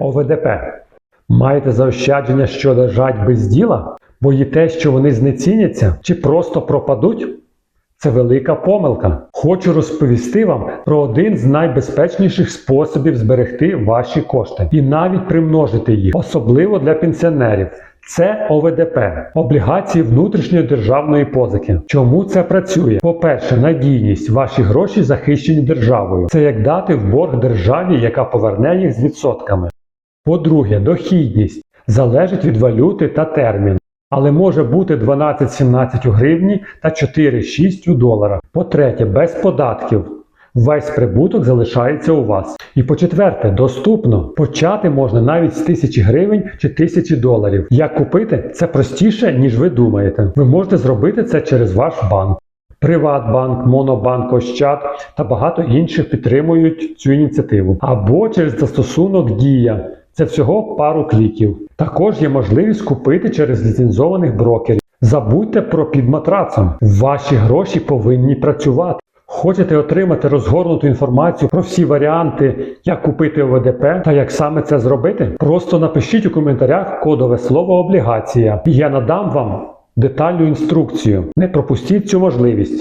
ОВДП. Маєте заощадження, що лежать без діла? Боїтесь, що вони знеціняться чи просто пропадуть? Це велика помилка. Хочу розповісти вам про один з найбезпечніших способів зберегти ваші кошти і навіть примножити їх, особливо для пенсіонерів. Це ОВДП облігації внутрішньої державної позики. Чому це працює? По-перше, надійність. Ваші гроші захищені державою. Це як дати в борг державі, яка поверне їх з відсотками. По-друге, дохідність залежить від валюти та терміну, але може бути 12-17 у гривні та 4-6 у доларах. По-третє, без податків. Весь прибуток залишається у вас. І по-четверте, доступно. Почати можна навіть з тисячі гривень чи тисячі доларів. Як купити, це простіше, ніж ви думаєте. Ви можете зробити це через ваш банк. Приватбанк, Монобанк, Ощад та багато інших підтримують цю ініціативу. Або через застосунок Дія. Це всього пару кліків. Також є можливість купити через ліцензованих брокерів. Забудьте про під матрацом. Ваші гроші повинні працювати. Хочете отримати розгорнуту інформацію про всі варіанти, як купити ОВДП та як саме це зробити? Просто напишіть у коментарях кодове слово облігація, і я надам вам детальну інструкцію. Не пропустіть цю можливість.